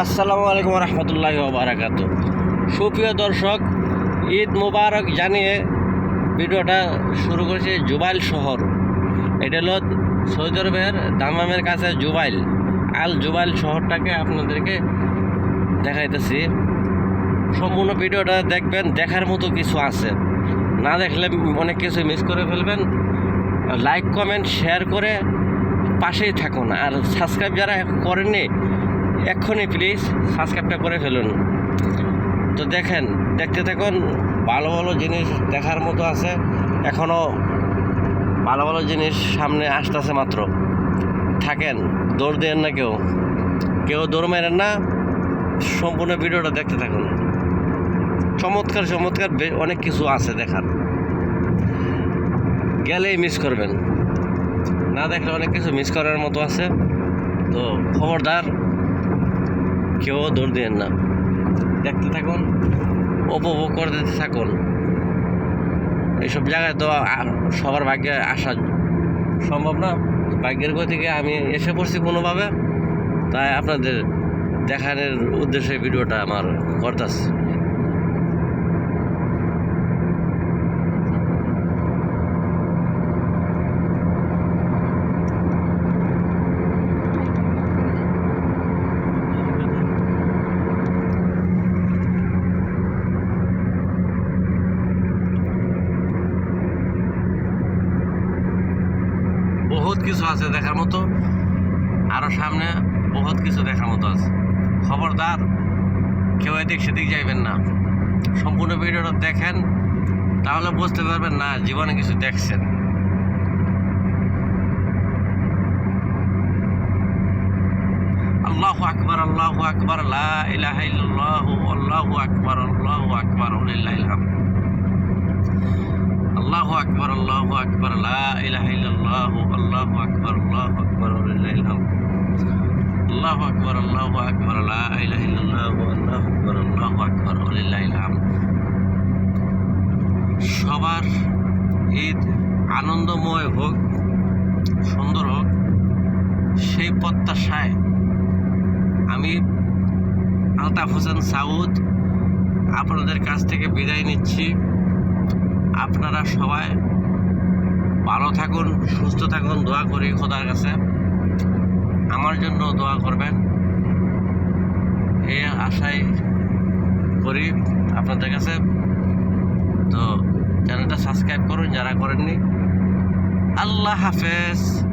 আসসালামু আলাইকুম রহমতুল্লাহ বারাকাত সুপ্রিয় দর্শক, ঈদ মুবারক জানিয়ে ভিডিওটা শুরু করেছে জুবাইল শহর। এটা হলো সৌদি আরবের দামামের কাছে জুবাইল। আল জুবাইল শহরটাকে আপনাদেরকে দেখাইতেছি। সম্পূর্ণ ভিডিওটা দেখবেন, দেখার মতো কিছু আছে। না দেখলে অনেক কিছু মিস করে ফেলবেন। লাইক কমেন্ট শেয়ার করে পাশেই থাকুন। আর সাবস্ক্রাইব যারা করেননি এক্ষুনি প্লিজ সাবস্ক্রাইবটা করে ফেলুন। তো দেখেন, দেখতে থাকুন, ভালো ভালো জিনিস দেখার মতো আছে। এখনও ভালো ভালো জিনিস সামনে আসতেছে মাত্র। থাকেন, দৌড় দেন না কেউ। কেউ দৌড় মেরেন না, সম্পূর্ণ ভিডিওটা দেখতে থাকুন। চমৎকার চমৎকার অনেক কিছু আছে দেখার। গেলেই মিস করবেন। না দেখলে অনেক কিছু মিস করার মতো আছে। তো খবরদার কেউ দৌড় দেন না। দেখতে থাকুন, উপভোগ করতে থাকুন। এইসব জায়গায় তো সবার ভাগ্যে আসা সম্ভব না। ভাগ্যের গতিকে আমি এসে পড়ছি কোনোভাবে। তাই আপনাদের দেখানোর উদ্দেশ্যে ভিডিওটা আমার করতেছি। বহুত কিছু আছে দেখার মতো। আরও সামনে বহুত কিছু দেখার মতো আছে। খবরদার, কেউ এদিক সেদিক যাইবেন না। সম্পূর্ণ ভিডিওটা দেখেন, তাহলে বুঝতে পারবেন না জীবনে কিছু দেখছেন। আল্লাহ আকবার আল্লাহ আকবার ইল্লাল্লাহ, আল্লাহু আকবার আল্লাহু আকবার আল্লাহ আকবর আল্লাহ আকবর, লা ইলাহা ইল্লাল্লাহু আকবর, আল্লাহু আকবর আল্লাহু আকবর আল্লাহু আকবর, লা ইলাহা আকবর, আল্লাহু আকবর হামদ। সবার ঈদ আনন্দময় হোক, সুন্দর হোক, সেই প্রত্যাশায় আমি আলতাফ হোসেন সাউদ আপনাদের কাছ থেকে বিদায় নিচ্ছি। আপনারা সবাই ভালো থাকুন, সুস্থ থাকুন, দোয়া করি খোদার কাছে। আমার জন্য দোয়া করবেন। এই আশাই করি আপনাদের কাছে। তো চ্যানেলটা সাবস্ক্রাইব করুন, যারা করেননি। আল্লাহ হাফেজ।